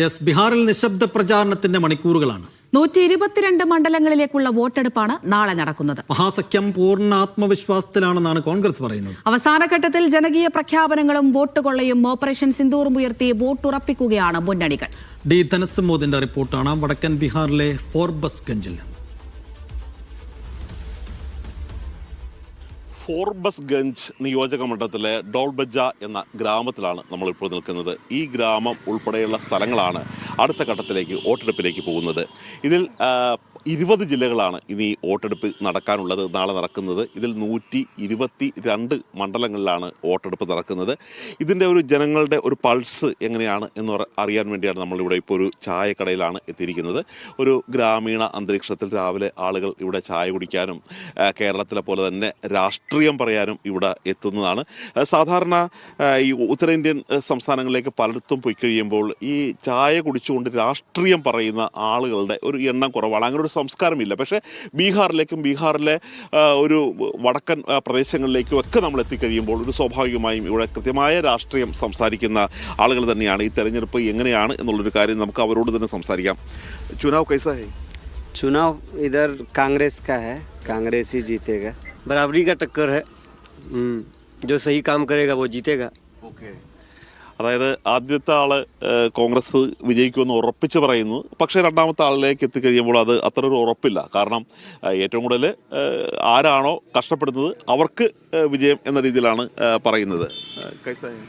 Yes ബീഹാറിൽ നിശബ്ദ പ്രചാരണത്തിന്റെ മണിക്കൂറുകളാണ്. നൂറ്റി ഇരുപത്തിരണ്ട് മണ്ഡലങ്ങളിലേക്കുള്ള വോട്ടെടുപ്പാണ് നാളെ നടക്കുന്നത്. മഹാസഖ്യം പൂർണ ആത്മവിശ്വാസത്തിലാണെന്നാണ് കോൺഗ്രസ് പറയുന്നത്. അവസാനഘട്ടത്തിൽ ജനകീയ പ്രഖ്യാപനങ്ങളും വോട്ട് കൊള്ളയും ഓപ്പറേഷൻ സിന്ദൂറും ഉയർത്തി വോട്ടുറപ്പിക്കുകയാണ് മുന്നണികൾ. ഡി ധനസമോദിന്റെ റിപ്പോർട്ടാണ് വടക്കൻ ബീഹാറിലെ ഫോർബസ് ഗഞ്ചിൽ നിന്ന്. ഫോർബസ് ഗഞ്ച് നിയോജക മണ്ഡലത്തിലെ ഡോൾബജ എന്ന ഗ്രാമത്തിലാണ് നമ്മളിപ്പോൾ നിൽക്കുന്നത്. ഈ ഗ്രാമം ഉൾപ്പെടെയുള്ള സ്ഥലങ്ങളാണ് അടുത്ത ഘട്ടത്തിലേക്ക് വോട്ടെടുപ്പിലേക്ക് പോകുന്നത്. ഇതിൽ ഇരുപത് ജില്ലകളാണ് ഇനി വോട്ടെടുപ്പ് നടക്കാനുള്ളത് നാളെ നടക്കുന്നത്. ഇതിൽ നൂറ്റി ഇരുപത്തി രണ്ട് മണ്ഡലങ്ങളിലാണ് വോട്ടെടുപ്പ് നടക്കുന്നത്. ഇതിന്റെ ഒരു ജനങ്ങളുടെ ഒരു പൾസ് എങ്ങനെയാണ് എന്ന് അറിയാൻ വേണ്ടിയാണ് നമ്മളിവിടെ ഇപ്പോൾ ഒരു ചായക്കടയിലാണ് എത്തിയിരിക്കുന്നത്. ഒരു ഗ്രാമീണ അന്തരീക്ഷത്തിൽ രാവിലെ ആളുകൾ ഇവിടെ ചായ കുടിക്കാനും കേരളത്തിലെ പോലെ തന്നെ രാഷ്ട്രീയം പറയാനും ഇവിടെ എത്തുന്നതാണ്. സാധാരണ ഈ ഉത്തരേന്ത്യൻ സംസ്ഥാനങ്ങളിലേക്ക് പലയിടത്തും പോയി കഴിയുമ്പോൾ ഈ ചായ കുടിച്ചുകൊണ്ട് രാഷ്ട്രീയം പറയുന്ന ആളുകളുടെ ഒരു എണ്ണം കുറവാണ്. അങ്ങനെ ഒരു സംസ്കാരമില്ല പക്ഷേ ബീഹാറിലേക്കും ബീഹാറിലെ ആ, ഒരു വടക്കൻ ആ, പ്രദേശങ്ങളിലേക്കും ഒക്കെ നമ്മൾ എത്തിക്കഴിയുമ്പോൾ ഒരു സ്വാഭാവികമായും ഇവിടെ കൃത്യമായ രാഷ്ട്രീയം സംസാരിക്കുന്ന ആളുകൾ തന്നെയാണ് ഈ തെരഞ്ഞെടുപ്പ് എങ്ങനെയാണ് എന്നുള്ളൊരു കാര്യം നമുക്ക് അവരോട് തന്നെ സംസാരിക്കാം ചുനാവ് കൈസ ഹേ चुनाव इधर कांग्रेस का है कांग्रेस ही जीतेगा बराबरी का टक्कर है हम्म, जो सही काम करेगा वो जीतेगा ഓക്കെ അതായത് ആദ്യത്തെ ആള് ഏഹ്, കോൺഗ്രസ് വിജയിക്കുമെന്ന് ഉറപ്പിച്ച് പറയുന്നു പക്ഷേ രണ്ടാമത്തെ ആളിലേക്ക് എത്തിക്കഴിയുമ്പോൾ അത് അത്ര ഒരു ഉറപ്പില്ല കാരണം ഏഹ്, ഏറ്റവും കൂടുതൽ ഏഹ്, ആരാണോ കഷ്ടപ്പെടുന്നത് അവർക്ക് ഏഹ്, വിജയം എന്ന രീതിയിലാണ് ഏഹ്, പറയുന്നത് ഏഹ്, കൈസാ है?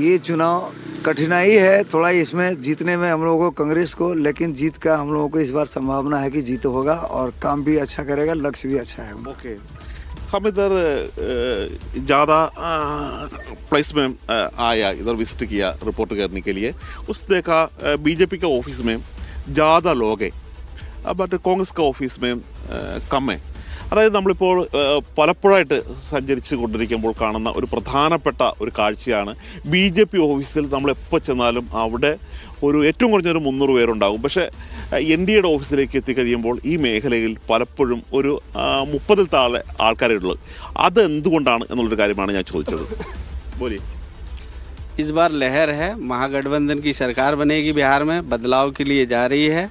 ये चुनाव कठिनाई है थोड़ा इसमें जीतने में हम लोगों को कांग्रेस को लेकिन जीत का हम लोगों को इस बार संभावना है कि जीत होगा और काम भी अच्छा करेगा लक्ष्य भी अच्छा है ओके हम इधर ज़्यादा प्लेस में अ, आया इधर विजिट किया रिपोर्ट करने के लिए उस देखा बीजेपी का ऑफिस में ज़्यादा लोग है बट കോൺഗ്രസ് का ഓഫീസ് में अ, कम है അതായത് നമ്മളിപ്പോൾ അ, പലപ്പോഴായിട്ട് സഞ്ചരിച്ച് കൊണ്ടിരിക്കുമ്പോൾ കാണുന്ന ഒരു പ്രധാനപ്പെട്ട ഒരു കാഴ്ചയാണ് ബി ജെ പി ഓഫീസിൽ നമ്മൾ എപ്പോൾ ചെന്നാലും അവിടെ ഒരു ഏറ്റവും കുറഞ്ഞൊരു മുന്നൂറ് പേരുണ്ടാകും പക്ഷേ എൻ ഡി എയുടെ ഓഫീസിലേക്ക് എത്തിക്കഴിയുമ്പോൾ ഈ മേഖലയിൽ പലപ്പോഴും ഒരു ആ, മുപ്പതിൽ താഴെ ആൾക്കാരേ ഉള്ളൂ അത് എന്തുകൊണ്ടാണ് എന്നുള്ളൊരു കാര്യമാണ് ഞാൻ ചോദിച്ചത് ബോലി इस बार लहर है महागठबंधन की सरकार बनेगी बिहार में बदलाव के लिए जा रही है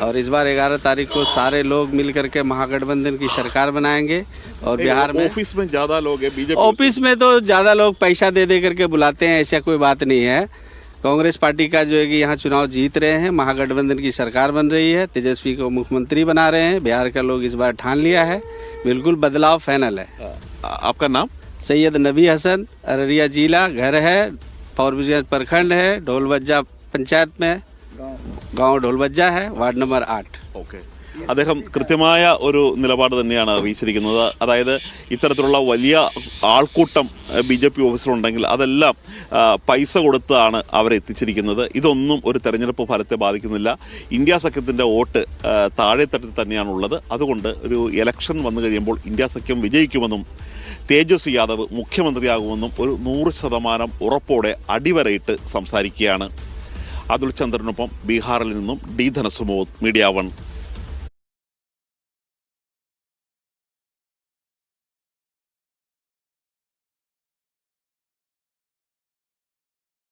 और इस बार 11 तारीख को सारे लोग मिल करके महागठबंधन की सरकार बनाएंगे और बिहार में ऑफिस में ज्यादा लोग है बीजेपी ऑफिस में तो ज़्यादा लोग पैसा दे दे करके बुलाते हैं ऐसा कोई बात नहीं है कांग्रेस पार्टी का जो है कि यहाँ चुनाव जीत रहे हैं महागठबंधन की सरकार बन रही है तेजस्वी को मुख्यमंत्री बना रहे हैं बिहार का लोग इस बार ठान लिया है बिल्कुल बदलाव फाइनल है आ- आपका नाम सैयद नबी हसन अररिया जिला घर है पौरबिजगंज प्रखंड है ढोलबज्जा पंचायत में गांव ढोलबज्जा है वार्ड नंबर आठ ഓക്കെ അദ്ദേഹം കൃത്യമായ ഒരു നിലപാട് തന്നെയാണ് അറിയിച്ചിരിക്കുന്നത് അതായത് ഇത്തരത്തിലുള്ള വലിയ ആൾക്കൂട്ടം ബി ജെ പി ഓഫീസറുണ്ടെങ്കിൽ അതെല്ലാം പൈസ കൊടുത്താണ് അവരെ എത്തിച്ചിരിക്കുന്നത്. ഇതൊന്നും ഒരു തെരഞ്ഞെടുപ്പ് ഫലത്തെ ബാധിക്കുന്നില്ല. ഇന്ത്യ സഖ്യത്തിന്റെ വോട്ട് താഴെത്തട്ടിൽ തന്നെയാണുള്ളത്. അതുകൊണ്ട് ഒരു ഇലക്ഷൻ വന്നു കഴിയുമ്പോൾ ഇന്ത്യ സഖ്യം വിജയിക്കുമെന്നും തേജസ്വി യാദവ് മുഖ്യമന്ത്രിയാകുമെന്നും ഒരു നൂറ് ശതമാനം ഉറപ്പോടെ അടിവരയിട്ട് സംസാരിക്കുകയാണ്. അതുൽ ചന്ദ്രനൊപ്പം ബീഹാറിൽ നിന്നും ഡി ധനസുമോ മീഡിയ വൺ.